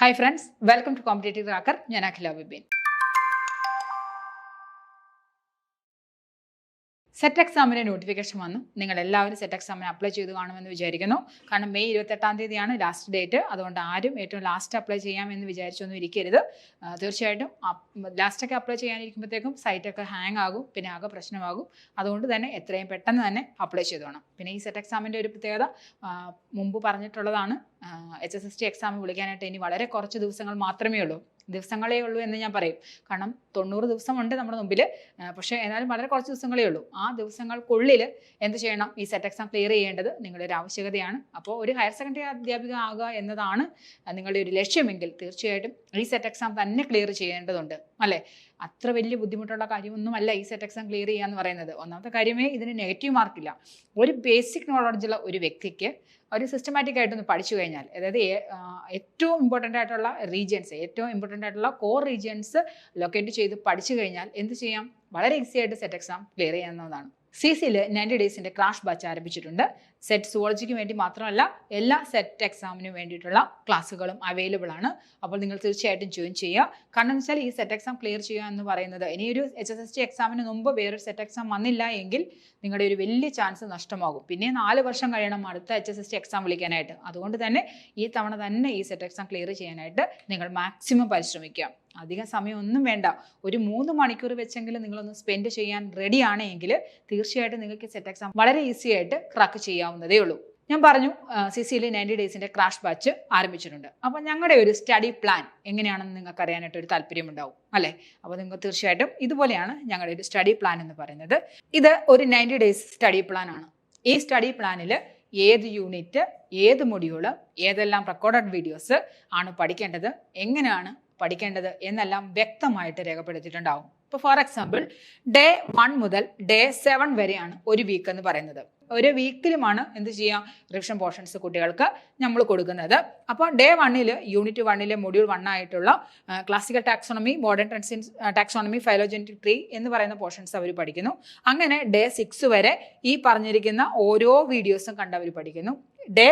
hi friends welcome to competitive റാക്കർ ഞാൻ അഖില Vipin set എക്സാമിന്റെ notification വന്നു. നിങ്ങൾ എല്ലാവരും സെറ്റ് എക്സാമിന് അപ്ലൈ ചെയ്ത് കാണുമെന്ന് വിചാരിക്കുന്നു. കാരണം മെയ് ഇരുപത്തെട്ടാം തീയതിയാണ് ലാസ്റ്റ് ഡേറ്റ് അതുകൊണ്ട് ആരും ഏറ്റവും ലാസ്റ്റ് അപ്ലൈ ചെയ്യാമെന്ന് വിചാരിച്ചൊന്നും ഇരിക്കരുത്. തീർച്ചയായിട്ടും ലാസ്റ്റൊക്കെ അപ്ലൈ ചെയ്യാനിരിക്കുമ്പോഴത്തേക്കും സൈറ്റൊക്കെ ഹാങ് ആകും. പിന്നെ ആകെ പ്രശ്നമാകും. അതുകൊണ്ട് തന്നെ എത്രയും പെട്ടെന്ന് തന്നെ അപ്ലൈ ചെയ്ത് വേണം. പിന്നെ ഈ സെറ്റ് എക്സാമിന്റെ ഒരു പ്രത്യേകത മുമ്പ് പറഞ്ഞിട്ടുള്ളതാണ് H S S T exam വിളിക്കാനായിട്ട് ഇനി വളരെ കുറച്ച് ദിവസങ്ങൾ മാത്രമേ ഉള്ളൂ. ദിവസങ്ങളേ ഉള്ളൂ എന്ന് ഞാൻ പറയും. കാരണം തൊണ്ണൂറ് ദിവസമുണ്ട് നമ്മുടെ മുമ്പിൽ പക്ഷേ എന്നാലും വളരെ കുറച്ച് ദിവസങ്ങളേ ഉള്ളൂ. ആ ദിവസങ്ങൾക്കുള്ളിൽ എന്ത് ചെയ്യണം? ഈ സെറ്റ് എക്സാം ക്ലിയർ ചെയ്യേണ്ടത് നിങ്ങളുടെ ഒരു ആവശ്യകതയാണ്. അപ്പോൾ ഒരു ഹയർ സെക്കൻഡറി അധ്യാപിക ആകുക എന്നതാണ് നിങ്ങളുടെ ഒരു ലക്ഷ്യമെങ്കിൽ തീർച്ചയായിട്ടും ഈ സെറ്റ് എക്സാം തന്നെ ക്ലിയർ ചെയ്യേണ്ടതുണ്ട്. അല്ലേ? അത്ര വലിയ ബുദ്ധിമുട്ടുള്ള കാര്യമൊന്നുമല്ല ഈ സെറ്റ് എക്സാം ക്ലിയർ ചെയ്യുക എന്ന് പറയുന്നത്. ഒന്നാമത്തെ കാര്യമേ ഇതിന് നെഗറ്റീവ് മാർക്കില്ല ഒരു ബേസിക് നോളജുള്ള ഒരു വ്യക്തിക്ക് ഒരു സിസ്റ്റമാറ്റിക് ആയിട്ടൊന്ന് പഠിച്ചു കഴിഞ്ഞാൽ അതായത് ഏറ്റവും ഇമ്പോർട്ടന്റ് ആയിട്ടുള്ള റീജിയൻസ് ഏറ്റവും ഇമ്പോർട്ടന്റ് ആയിട്ടുള്ള കോർ റീജിയൻസ് ലൊക്കേറ്റ് ചെയ്ത് പഠിച്ചു കഴിഞ്ഞാൽ എന്ത് ചെയ്യാം? വളരെ ഈസി ആയിട്ട് സെറ്റ് എക്സാം ക്ലിയർ ചെയ്യാവുന്നതാണ്. സി സിയിൽ നയന്റി ഡേയ്സിന്റെ ക്രാഷ് ബാച്ച് ആരംഭിച്ചിട്ടുണ്ട്. സെറ്റ് സുവോളജിക്ക് വേണ്ടി മാത്രമല്ല എല്ലാ സെറ്റ് എക്സാമിനും വേണ്ടിയിട്ടുള്ള ക്ലാസ്സുകളും അവൈലബിൾ ആണ്. അപ്പോൾ നിങ്ങൾ തീർച്ചയായിട്ടും ജോയിൻ ചെയ്യുക. കാരണം വെച്ചാൽ ഈ സെറ്റ് എക്സാം ക്ലിയർ ചെയ്യുക എന്ന് പറയുന്നത് ഇനിയൊരു എച്ച് എസ് എസ് ടി എക്സാമിന് മുമ്പ് വേറൊരു സെറ്റ് എക്സാം വന്നില്ല എങ്കിൽ നിങ്ങളുടെ ഒരു വലിയ ചാൻസ് നഷ്ടമാകും. പിന്നെ നാല് വർഷം കഴിയണം അടുത്ത H S S T exam വിളിക്കാനായിട്ട്. അതുകൊണ്ട് തന്നെ ഈ തവണ തന്നെ ഈ സെറ്റ് എക്സാം ക്ലിയർ ചെയ്യാനായിട്ട് നിങ്ങൾ മാക്സിമം പരിശ്രമിക്കുക. അധികം സമയമൊന്നും വേണ്ട. ഒരു മൂന്ന് മണിക്കൂർ വെച്ചെങ്കിലും നിങ്ങളൊന്ന് സ്പെൻഡ് ചെയ്യാൻ റെഡി ആണെങ്കിൽ തീർച്ചയായിട്ടും നിങ്ങൾക്ക് സെറ്റ് എക്സാം വളരെ ഈസി ആയിട്ട് ക്രാക്ക് ചെയ്യാവുന്നതേ ഉള്ളൂ. ഞാൻ പറഞ്ഞു സി സിയിൽ നയന്റി ഡേയ്സിന്റെ ക്രാഷ് ബാച്ച് ആരംഭിച്ചിട്ടുണ്ട്. അപ്പോൾ ഞങ്ങളുടെ ഒരു സ്റ്റഡി പ്ലാൻ എങ്ങനെയാണെന്ന് നിങ്ങൾക്ക് അറിയാനായിട്ട് ഒരു താല്പര്യമുണ്ടാവും അല്ലേ? അപ്പോൾ നിങ്ങൾക്ക് തീർച്ചയായിട്ടും ഇതുപോലെയാണ് ഞങ്ങളുടെ ഒരു സ്റ്റഡി പ്ലാൻ എന്ന് പറയുന്നത്. ഇത് ഒരു നയന്റി ഡേയ്സ് സ്റ്റഡി പ്ലാൻ ആണ്. ഈ സ്റ്റഡി പ്ലാനിൽ ഏത് യൂണിറ്റ് ഏത് മൊഡ്യൂൾ ഏതെല്ലാം റെക്കോർഡഡ് വീഡിയോസ് ആണ് പഠിക്കേണ്ടത് എങ്ങനെയാണ് പഠിക്കേണ്ടത് എന്നെല്ലാം വ്യക്തമായിട്ട് രേഖപ്പെടുത്തിയിട്ടുണ്ടാവും. ഇപ്പോൾ ഫോർ എക്സാമ്പിൾ ഡേ വൺ മുതൽ ഡേ സെവൻ വരെയാണ് ഒരു വീക്ക് എന്ന് പറയുന്നത്. ഒരു വീക്കിലുമാണ് എന്ത് ചെയ്യാം റിവിഷൻ പോർഷൻസ് കുട്ടികൾക്ക് നമ്മൾ കൊടുക്കുന്നത്. അപ്പോൾ ഡേ വണ്ണിൽ യൂണിറ്റ് വണ്ണിലെ മൊഡ്യൂൾ വൺ ആയിട്ടുള്ള ക്ലാസിക്കൽ ടാക്സോണമി മോഡേൺ ട്രൻസിൻ ടാക്സോണമി ഫൈലോജനറ്റിക് ട്രീ എന്ന് പറയുന്ന പോർഷൻസ് അവർ പഠിക്കുന്നു. അങ്ങനെ ഡേ സിക്സ് വരെ ഈ പറഞ്ഞിരിക്കുന്ന ഓരോ വീഡിയോസും കണ്ട് അവർ പഠിക്കുന്നു. ഡേ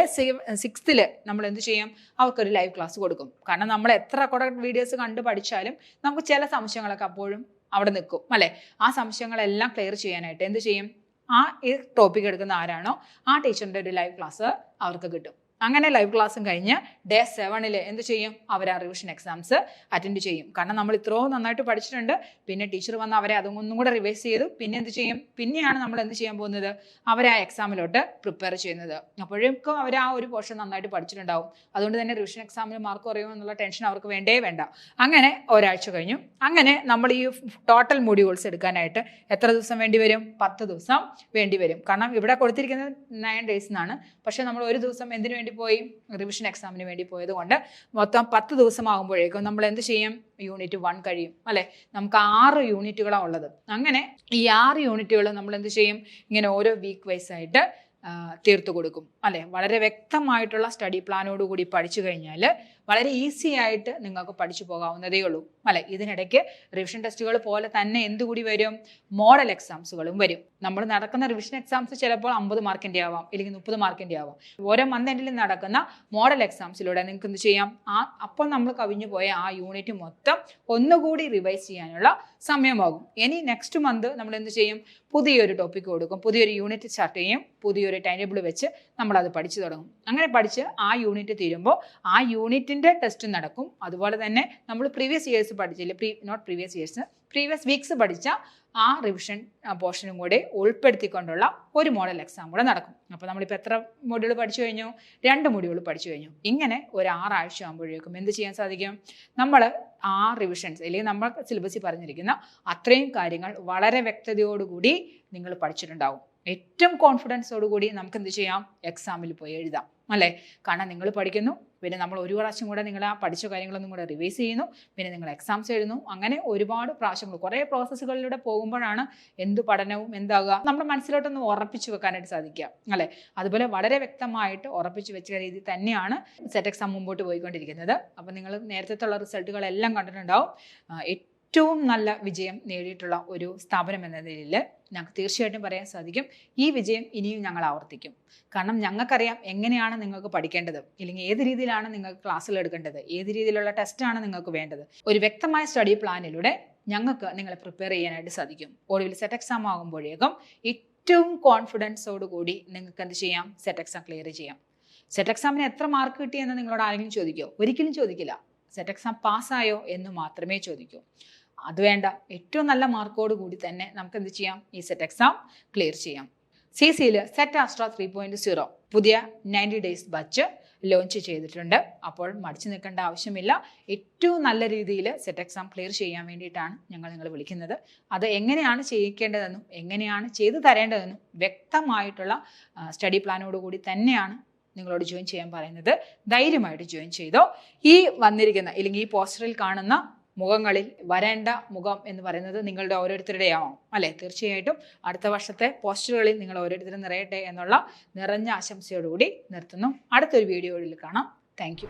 സിക്സ്ത്തിൽ നമ്മൾ എന്ത് ചെയ്യും? അവർക്കൊരു ലൈവ് ക്ലാസ് കൊടുക്കും. കാരണം നമ്മൾ എത്ര റെക്കോർഡ് വീഡിയോസ് കണ്ട് പഠിച്ചാലും നമുക്ക് ചില സംശയങ്ങളൊക്കെ അപ്പോഴും അവിടെ നിൽക്കും അല്ലേ? ആ സംശയങ്ങളെല്ലാം ക്ലിയർ ചെയ്യാനായിട്ട് എന്ത് ചെയ്യും? ആ ഈ ടോപ്പിക് എടുക്കുന്ന ആരാണോ ആ ടീച്ചറിന്റെ ഒരു ലൈവ് ക്ലാസ് അവർക്ക് കിട്ടും. അങ്ങനെ ലൈവ് ക്ലാസ്സും കഴിഞ്ഞ് ഡേ സെവനിൽ എന്ത് ചെയ്യും? അവർ ആ റിവിഷൻ എക്സാംസ് അറ്റൻഡ് ചെയ്യും. കാരണം നമ്മൾ ഇത്രയും നന്നായിട്ട് പഠിച്ചിട്ടുണ്ട്. പിന്നെ ടീച്ചർ വന്ന് അവരെ അതൊന്നും കൂടെ റിവൈസ് ചെയ്തു പിന്നെ എന്ത് ചെയ്യും? പിന്നെയാണ് നമ്മൾ എന്ത് ചെയ്യാൻ പോകുന്നത്? അവരെ ആ എക്സാമിലോട്ട് പ്രിപ്പയർ ചെയ്യുന്നത്. അപ്പോഴേക്കും അവർ ആ ഒരു പോർഷൻ നന്നായിട്ട് പഠിച്ചിട്ടുണ്ടാവും. അതുകൊണ്ട് തന്നെ റിവിഷൻ എക്സാമിന് മാർക്ക് കുറയുമോ എന്നുള്ള ടെൻഷൻ അവർക്ക് വേണ്ടേ വേണ്ട. അങ്ങനെ ഒരാഴ്ച കഴിഞ്ഞു. അങ്ങനെ നമ്മൾ ഈ ടോട്ടൽ മൊഡ്യൂൾസ് എടുക്കാനായിട്ട് എത്ര ദിവസം വേണ്ടി വരും? പത്ത് ദിവസം വേണ്ടി വരും. കാരണം ഇവിടെ കൊടുത്തിരിക്കുന്നത് നയൻ ഡേയ്സ് എന്നാണ് പക്ഷേ നമ്മൾ ഒരു ദിവസം എന്തിനു വേണ്ടി പോയി റിവിഷൻ എക്സാമിന് വേണ്ടി പോയത് കൊണ്ട് മൊത്തം പത്ത് ദിവസം ആകുമ്പോഴേക്കും നമ്മൾ എന്ത് ചെയ്യും? യൂണിറ്റ് വൺ കഴിയും അല്ലെ? നമുക്ക് ആറ് യൂണിറ്റുകളാണ് ഉള്ളത്. അങ്ങനെ ഈ ആറ് യൂണിറ്റുകൾ നമ്മൾ എന്ത് ചെയ്യും? ഇങ്ങനെ ഓരോ വീക്ക് വൈസ് ആയിട്ട് തീർത്തു കൊടുക്കും അല്ലെ? വളരെ വ്യക്തമായിട്ടുള്ള സ്റ്റഡി പ്ലാനോട് കൂടി പഠിച്ചു കഴിഞ്ഞാൽ വളരെ ഈസി ആയിട്ട് നിങ്ങൾക്ക് പഠിച്ചു പോകാവുന്നതേ ഉള്ളൂ അല്ലെ? ഇതിനിടയ്ക്ക് റിവിഷൻ ടെസ്റ്റുകൾ പോലെ തന്നെ എന്തുകൂടി വരും? മോഡൽ എക്സാംസുകളും വരും. നമ്മൾ നടക്കുന്ന റിവിഷൻ എക്സാംസ് ചിലപ്പോൾ അമ്പത് മാർക്കിന്റെ ആവാം അല്ലെങ്കിൽ മുപ്പത് മാർക്കിന്റെ ആവാം. ഓരോ മന്ത് എൻഡിൽ നടക്കുന്ന മോഡൽ എക്സാംസിലൂടെ നിങ്ങൾക്ക് എന്ത് ചെയ്യാം? ആ അപ്പോൾ നമ്മൾ കവിഞ്ഞു പോയ ആ യൂണിറ്റ് മൊത്തം ഒന്നുകൂടി റിവൈസ് ചെയ്യാനുള്ള സമയമാകും. ഇനി നെക്സ്റ്റ് മന്ത് നമ്മൾ എന്ത് ചെയ്യും? പുതിയൊരു ടോപ്പിക് കൊടുക്കും പുതിയൊരു യൂണിറ്റ് സ്റ്റാർട്ട് ചെയ്യും പുതിയൊരു ടൈം ടേബിൾ വെച്ച് നമ്മളത് പഠിച്ചു തുടങ്ങും. അങ്ങനെ പഠിച്ച് ആ യൂണിറ്റ് തീരുമ്പോൾ ആ യൂണിറ്റിന്റെ ടെസ്റ്റ് നടക്കും. അതുപോലെ തന്നെ നമ്മൾ പ്രീവിയസ് ഇയേഴ്സ് പഠിച്ചില്ല pre not previous years previous weeks പഠിച്ച ആ റിവിഷൻ പോർഷനും കൂടെ ഉൾപ്പെടുത്തിക്കൊണ്ടുള്ള ഒരു മോഡൽ എക്സാം കൂടെ നടക്കും. അപ്പോൾ നമ്മളിപ്പോൾ എത്ര മൊഡ്യൂൾ പഠിച്ചു കഴിഞ്ഞു? രണ്ട് മൊഡ്യൂൾ പഠിച്ചു കഴിഞ്ഞു. ഇങ്ങനെ ഒരു ആറാഴ്ച ആകുമ്പോഴേക്കും എന്ത് ചെയ്യാൻ സാധിക്കും? നമ്മൾ ആ റിവിഷൻസ് അല്ലെങ്കിൽ നമ്മൾ സിലബസിൽ പറഞ്ഞിരിക്കുന്ന അത്രയും കാര്യങ്ങൾ വളരെ വ്യക്തതയോടുകൂടി നിങ്ങൾ പഠിച്ചിട്ടുണ്ടാവും. ഏറ്റവും കോൺഫിഡൻസോടുകൂടി നമുക്ക് എന്ത് ചെയ്യാം? എക്സാമിൽ പോയി എഴുതാം. അല്ലേ? കാരണം നിങ്ങൾ പഠിക്കുന്നു പിന്നെ നമ്മൾ ഒരു പ്രാവശ്യം കൂടെ നിങ്ങൾ ആ പഠിച്ച കാര്യങ്ങളൊന്നും കൂടെ റിവൈസ് ചെയ്യുന്നു പിന്നെ നിങ്ങൾ എക്സാംസ് എഴുതുന്നു. അങ്ങനെ ഒരുപാട് പ്രാവശ്യങ്ങൾ കുറേ പ്രോസസ്സുകളിലൂടെ പോകുമ്പോഴാണ് എന്ത് പഠനവും എന്താകുക നമ്മുടെ മനസ്സിലോട്ടൊന്ന് ഉറപ്പിച്ചു വെക്കാനായിട്ട് സാധിക്കുക. അല്ലേ? അതുപോലെ വളരെ വ്യക്തമായിട്ട് ഉറപ്പിച്ചു വെച്ച രീതി തന്നെയാണ് സെറ്റ് എക്സാം മുമ്പോട്ട് പോയിക്കൊണ്ടിരിക്കുന്നത്. അപ്പോൾ നിങ്ങൾ നേരത്തെ ഉള്ള റിസൾട്ടുകളെല്ലാം കണ്ടിട്ടുണ്ടാവും ഏറ്റവും നല്ല വിജയം നേടിയിട്ടുള്ള ഒരു സ്ഥാപനം എന്ന നിലയിൽ ഞങ്ങൾക്ക് തീർച്ചയായിട്ടും പറയാൻ സാധിക്കും. ഈ വിജയം ഇനിയും ഞങ്ങൾ ആവർത്തിക്കും. കാരണം ഞങ്ങൾക്കറിയാം എങ്ങനെയാണ് നിങ്ങൾക്ക് പഠിക്കേണ്ടത്. ഇല്ലെങ്കിൽ ഏത് രീതിയിലാണ് നിങ്ങൾക്ക് ക്ലാസ്സിൽ എടുക്കേണ്ടത്. ഏത് രീതിയിലുള്ള ടെസ്റ്റാണ് നിങ്ങൾക്ക് വേണ്ടത്. ഒരു വ്യക്തമായ സ്റ്റഡി പ്ലാനിലൂടെ ഞങ്ങൾക്ക് നിങ്ങളെ പ്രിപ്പയർ ചെയ്യാനായിട്ട് സാധിക്കും. ഒടുവിൽ സെറ്റ് എക്സാം ആകുമ്പോഴേക്കും ഏറ്റവും കോൺഫിഡൻസോട് കൂടി നിങ്ങൾക്ക് എന്ത് ചെയ്യാം? സെറ്റ് എക്സാം ക്ലിയർ ചെയ്യാം. സെറ്റ് എക്സാമിന് എത്ര മാർക്ക് കിട്ടിയെന്ന് നിങ്ങളോട് ആരെങ്കിലും ചോദിക്കുമോ ഒരിക്കലും ചോദിക്കില്ല. സെറ്റ് എക്സാം പാസ്സായോ എന്ന് മാത്രമേ ചോദിക്കൂ. അത് വേണ്ട. ഏറ്റവും നല്ല മാർക്കോട് കൂടി തന്നെ നമുക്ക് എന്ത് ചെയ്യാം? ഈ സെറ്റ് എക്സാം ക്ലിയർ ചെയ്യാം. സി സിയിൽ set Astra three point zero പുതിയ നയന്റി ഡേയ്സ് ബച്ച് ലോഞ്ച് ചെയ്തിട്ടുണ്ട്. അപ്പോൾ മടിച്ചു നിൽക്കേണ്ട ആവശ്യമില്ല. ഏറ്റവും നല്ല രീതിയിൽ സെറ്റ് എക്സാം ക്ലിയർ ചെയ്യാൻ വേണ്ടിയിട്ടാണ് ഞങ്ങൾ നിങ്ങൾ വിളിക്കുന്നത്. അത് എങ്ങനെയാണ് ചെയ്യിക്കേണ്ടതെന്നും എങ്ങനെയാണ് ചെയ്തു തരേണ്ടതെന്നും വ്യക്തമായിട്ടുള്ള സ്റ്റഡി പ്ലാനോടുകൂടി തന്നെയാണ് നിങ്ങളോട് ജോയിൻ ചെയ്യാൻ പറയുന്നത്. ധൈര്യമായിട്ട് ജോയിൻ ചെയ്തോ. ഈ വന്നിരിക്കുന്ന അല്ലെങ്കിൽ ഈ പോസ്റ്ററിൽ കാണുന്ന മുഖങ്ങളിൽ വരേണ്ട മുഖം എന്ന് പറയുന്നത് നിങ്ങളുടെ ഓരോരുത്തരുടെയാവും. അല്ലേ? തീർച്ചയായിട്ടും അടുത്ത വർഷത്തെ പോസ്റ്ററുകളിൽ നിങ്ങൾ ഓരോരുത്തരും നിറയട്ടെ എന്നുള്ള നിറഞ്ഞ ആശംസയോടുകൂടി നിർത്തുന്നു. അടുത്തൊരു വീഡിയോയിൽ കാണാം. താങ്ക്